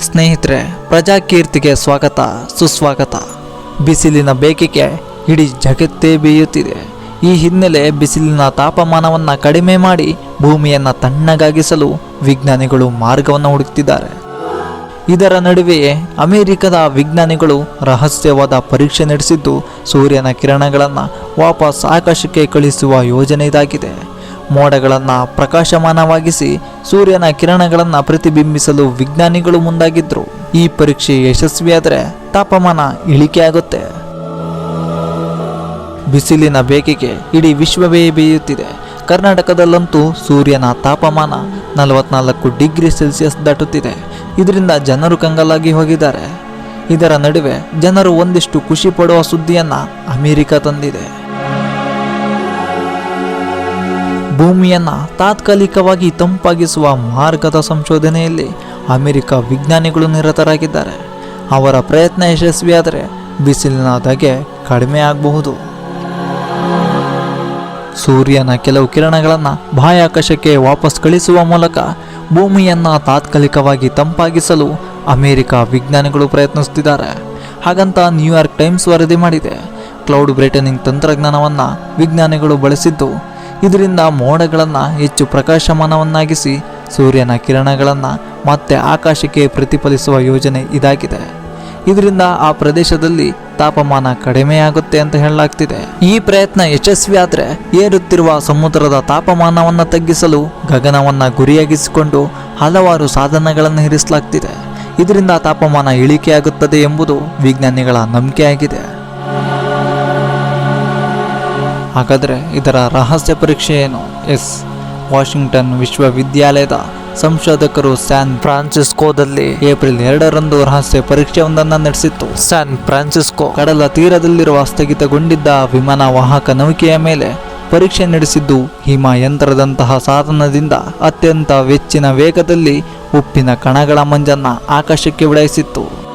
ಸ್ನೇಹಿತರೆ, ಪ್ರಜಾಕೀರ್ತಿಗೆ ಸ್ವಾಗತ, ಸುಸ್ವಾಗತ. ಬಿಸಿಲಿನ ಬೇಕಿಗೆ ಇಡೀ ಜಗತ್ತೇ ಬೀಯುತ್ತಿದೆ. ಈ ಹಿನ್ನೆಲೆ ಬಿಸಿಲಿನ ತಾಪಮಾನವನ್ನು ಕಡಿಮೆ ಮಾಡಿ ಭೂಮಿಯನ್ನು ತಣ್ಣಗಾಗಿಸಲು ವಿಜ್ಞಾನಿಗಳು ಮಾರ್ಗವನ್ನು ಹುಡುಕ್ತಿದ್ದಾರೆ. ಇದರ ನಡುವೆಯೇ ಅಮೆರಿಕದ ವಿಜ್ಞಾನಿಗಳು ರಹಸ್ಯವಾದ ಪರೀಕ್ಷೆ ನಡೆಸಿದ್ದು ಸೂರ್ಯನ ಕಿರಣಗಳನ್ನು ವಾಪಸ್ ಆಕಾಶಕ್ಕೆ ಕಳಿಸುವ ಯೋಜನೆ ಇದಾಗಿದೆ. ಮೋಡಗಳನ್ನು ಪ್ರಕಾಶಮಾನವಾಗಿಸಿ ಸೂರ್ಯನ ಕಿರಣಗಳನ್ನು ಪ್ರತಿಬಿಂಬಿಸಲು ವಿಜ್ಞಾನಿಗಳು ಮುಂದಾಗಿದ್ದರು ಈ ಪರೀಕ್ಷೆ ಯಶಸ್ವಿಯಾದರೆ ತಾಪಮಾನ ಇಳಿಕೆಯಾಗುತ್ತೆ ಬಿಸಿಲಿನ ಬೇಗೆಗೆ ಇಡೀ ವಿಶ್ವವೇ ಬೇಯುತ್ತಿದೆ. ಕರ್ನಾಟಕದಲ್ಲಂತೂ ಸೂರ್ಯನ ತಾಪಮಾನ ನಲವತ್ನಾಲ್ಕು ಡಿಗ್ರಿ ಸೆಲ್ಸಿಯಸ್ ದಾಟುತ್ತಿದೆ. ಇದರಿಂದ ಜನರು ಕಂಗಲಾಗಿ ಹೋಗಿದ್ದಾರೆ. ಇದರ ನಡುವೆ ಜನರು ಒಂದಿಷ್ಟು ಖುಷಿ ಪಡುವ ಸುದ್ದಿಯನ್ನು ಅಮೆರಿಕ ತಂದಿದೆ. ಭೂಮಿಯನ್ನ ತಾತ್ಕಾಲಿಕವಾಗಿ ತಂಪಾಗಿಸುವ ಮಾರ್ಗದ ಸಂಶೋಧನೆಯಲ್ಲಿ ಅಮೆರಿಕ ವಿಜ್ಞಾನಿಗಳು ನಿರತರಾಗಿದ್ದಾರೆ. ಅವರ ಪ್ರಯತ್ನ ಯಶಸ್ವಿಯಾದರೆ ಬಿಸಿಲಿನ ಧಗೆ ಕಡಿಮೆ ಆಗಬಹುದು. ಸೂರ್ಯನ ಕೆಲವು ಕಿರಣಗಳನ್ನು ಬಾಹ್ಯಾಕಾಶಕ್ಕೆ ವಾಪಸ್ ಕಳಿಸುವ ಮೂಲಕ ಭೂಮಿಯನ್ನು ತಾತ್ಕಾಲಿಕವಾಗಿ ತಂಪಾಗಿಸಲು ಅಮೆರಿಕ ವಿಜ್ಞಾನಿಗಳು ಪ್ರಯತ್ನಿಸುತ್ತಿದ್ದಾರೆ. ಹಾಗಂತ ನ್ಯೂಯಾರ್ಕ್ ಟೈಮ್ಸ್ ವರದಿ ಮಾಡಿದೆ. ಕ್ಲೌಡ್ ಬ್ರೈಟನಿಂಗ್ ತಂತ್ರಜ್ಞಾನವನ್ನು ವಿಜ್ಞಾನಿಗಳು ಬಳಸಿದ್ದು ಇದರಿಂದ ಮೋಡಗಳನ್ನು ಹೆಚ್ಚು ಪ್ರಕಾಶಮಾನವನ್ನಾಗಿಸಿ ಸೂರ್ಯನ ಕಿರಣಗಳನ್ನು ಮತ್ತೆ ಆಕಾಶಕ್ಕೆ ಪ್ರತಿಫಲಿಸುವ ಯೋಜನೆ ಇದಾಗಿದೆ. ಇದರಿಂದ ಆ ಪ್ರದೇಶದಲ್ಲಿ ತಾಪಮಾನ ಕಡಿಮೆಯಾಗುತ್ತೆ ಅಂತ ಹೇಳಲಾಗ್ತಿದೆ. ಈ ಪ್ರಯತ್ನ ಯಶಸ್ವಿಯಾದರೆ ಏರುತ್ತಿರುವ ಸಮುದ್ರದ ತಾಪಮಾನವನ್ನು ತಗ್ಗಿಸಲು ಗಗನವನ್ನು ಗುರಿಯಾಗಿಸಿಕೊಂಡು ಹಲವಾರು ಸಾಧನಗಳನ್ನು ಇರಿಸಲಾಗ್ತಿದೆ. ಇದರಿಂದ ತಾಪಮಾನ ಇಳಿಕೆಯಾಗುತ್ತದೆ ಎಂಬುದು ವಿಜ್ಞಾನಿಗಳ ನಂಬಿಕೆಯಾಗಿದೆ. ಹಾಗಾದರೆ ಇದರ ರಹಸ್ಯ ಪರೀಕ್ಷೆ ಏನು? ಎಸ್. ವಾಷಿಂಗ್ಟನ್ ವಿಶ್ವವಿದ್ಯಾಲಯದ ಸಂಶೋಧಕರು ಸ್ಯಾನ್ ಫ್ರಾನ್ಸಿಸ್ಕೋದಲ್ಲಿ ಏಪ್ರಿಲ್ ಎರಡರಂದು ರಹಸ್ಯ ಪರೀಕ್ಷೆಯೊಂದನ್ನು ನಡೆಸಿತ್ತು. ಸ್ಯಾನ್ ಫ್ರಾನ್ಸಿಸ್ಕೋ ಕಡಲ ತೀರದಲ್ಲಿರುವ ಸ್ಥಗಿತಗೊಂಡಿದ್ದ ವಿಮಾನ ವಾಹಕ ನೌಕೆಯ ಮೇಲೆ ಪರೀಕ್ಷೆ ನಡೆಸಿದ್ದು ಹಿಮ ಯಂತ್ರದಂತಹ ಸಾಧನದಿಂದ ಅತ್ಯಂತ ವೆಚ್ಚಿನ ವೇಗದಲ್ಲಿ ಉಪ್ಪಿನ ಕಣಗಳ ಮಂಜನ್ನ ಆಕಾಶಕ್ಕೆ ಉಡಾಯಿಸಿತ್ತು.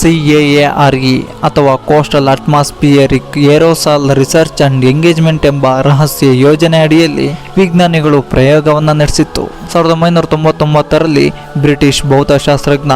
ಸಿಎಎಆರ್ಇ ಅಥವಾ coastal atmospheric aerosol research and engagement ಎಂಬ ರಹಸ್ಯ ಯೋಜನೆ ಅಡಿಯಲ್ಲಿ ವಿಜ್ಞಾನಿಗಳು ಪ್ರಯೋಗವನ್ನು ನಡೆಸಿತ್ತು. ಸಾವಿರದ ಒಂಬೈನೂರ ತೊಂಬತ್ತೊಂಬತ್ತರಲ್ಲಿ ಬ್ರಿಟಿಷ್ ಭೌತಶಾಸ್ತ್ರಜ್ಞ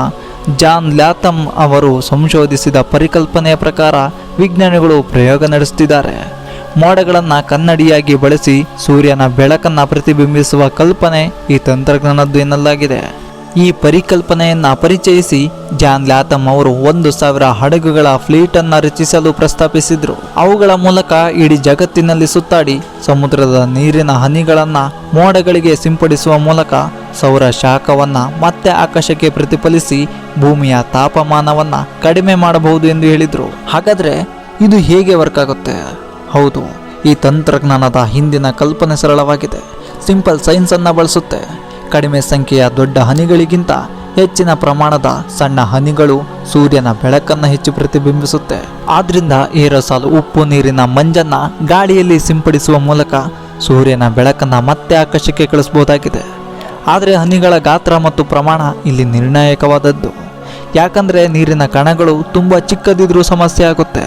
ಜಾನ್ ಲ್ಯಾಥಮ್ ಅವರು ಸಂಶೋಧಿಸಿದ ಪರಿಕಲ್ಪನೆಯ ಪ್ರಕಾರ ವಿಜ್ಞಾನಿಗಳು ಪ್ರಯೋಗ ನಡೆಸುತ್ತಿದ್ದಾರೆ. ಮೋಡಗಳನ್ನು ಕನ್ನಡಿಯಾಗಿ ಬಳಸಿ ಸೂರ್ಯನ ಬೆಳಕನ್ನು ಪ್ರತಿಬಿಂಬಿಸುವ ಕಲ್ಪನೆ ಈ ತಂತ್ರಜ್ಞಾನದ್ದು ಎನ್ನಲಾಗಿದೆ. ಈ ಪರಿಕಲ್ಪನೆಯನ್ನು ಪರಿಚಯಿಸಿ ಜಾನ್ ಲ್ಯಾಥಮ್ ಅವರು ಒಂದು ಸಾವಿರ ಹಡಗುಗಳ ಫ್ಲೀಟ್ ಅನ್ನು ರಚಿಸಲು ಪ್ರಸ್ತಾಪಿಸಿದರು. ಅವುಗಳ ಮೂಲಕ ಇಡೀ ಜಗತ್ತಿನಲ್ಲಿ ಸುತ್ತಾಡಿ ಸಮುದ್ರದ ನೀರಿನ ಹನಿಗಳನ್ನು ಮೋಡಗಳಿಗೆ ಸಿಂಪಡಿಸುವ ಮೂಲಕ ಸೌರ ಶಾಖವನ್ನು ಮತ್ತೆ ಆಕಾಶಕ್ಕೆ ಪ್ರತಿಫಲಿಸಿ ಭೂಮಿಯ ತಾಪಮಾನವನ್ನು ಕಡಿಮೆ ಮಾಡಬಹುದು ಎಂದು ಹೇಳಿದರು. ಹಾಗಾದರೆ ಇದು ಹೇಗೆ ವರ್ಕ್ ಆಗುತ್ತೆ? ಹೌದು, ಈ ತಂತ್ರಜ್ಞಾನದ ಹಿಂದಿನ ಕಲ್ಪನೆ ಸರಳವಾಗಿದೆ. ಸಿಂಪಲ್ ಸೈನ್ಸನ್ನು ಬಳಸುತ್ತೆ. ಕಡಿಮೆ ಸಂಖ್ಯೆಯ ದೊಡ್ಡ ಹನಿಗಳಿಗಿಂತ ಹೆಚ್ಚಿನ ಪ್ರಮಾಣದ ಸಣ್ಣ ಹನಿಗಳು ಸೂರ್ಯನ ಬೆಳಕನ್ನು ಹೆಚ್ಚು ಪ್ರತಿಬಿಂಬಿಸುತ್ತೆ. ಆದ್ರಿಂದ ಏರೋಸಾಲ್ ಉಪ್ಪು ನೀರಿನ ಮಂಜನ್ನ ಗಾಳಿಯಲ್ಲಿ ಸಿಂಪಡಿಸುವ ಮೂಲಕ ಸೂರ್ಯನ ಬೆಳಕನ್ನು ಮತ್ತೆ ಆಕಾಶಕ್ಕೆ ಕಳಿಸಬಹುದಾಗಿದೆ ಆದರೆ ಹನಿಗಳ ಗಾತ್ರ ಮತ್ತು ಪ್ರಮಾಣ ಇಲ್ಲಿ ನಿರ್ಣಾಯಕವಾದದ್ದು. ಯಾಕಂದ್ರೆ ನೀರಿನ ಕಣಗಳು ತುಂಬ ಚಿಕ್ಕದಿದ್ರೂ ಸಮಸ್ಯೆ ಆಗುತ್ತೆ.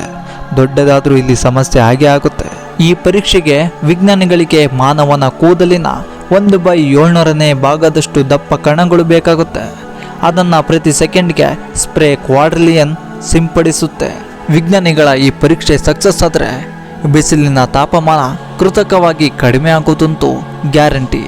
ದೊಡ್ಡದಾದರೂ ಇಲ್ಲಿ ಸಮಸ್ಯೆ ಆಗೇ ಆಗುತ್ತೆ. ಈ ಪರೀಕ್ಷೆಗೆ ವಿಜ್ಞಾನಿಗಳಿಗೆ ಮಾನವನ ಕೂದಲಿನ ಒಂದು ಬೈ ಏಳ್ನೂರನೇ ಭಾಗದಷ್ಟು ದಪ್ಪ ಕಣಗಳು ಬೇಕಾಗುತ್ತೆ. ಅದನ್ನು ಪ್ರತಿ ಸೆಕೆಂಡ್ಗೆ ಸ್ಪ್ರೇ ಕ್ವಾಡ್ರಿಲಿಯನ್ ಸಿಂಪಡಿಸುತ್ತೆ. ವಿಜ್ಞಾನಿಗಳ ಈ ಪರೀಕ್ಷೆ ಸಕ್ಸಸ್ ಆದರೆ ಬಿಸಿಲಿನ ತಾಪಮಾನ ಕೃತಕವಾಗಿ ಕಡಿಮೆ ಆಗೋದಂತೂ ಗ್ಯಾರಂಟಿ.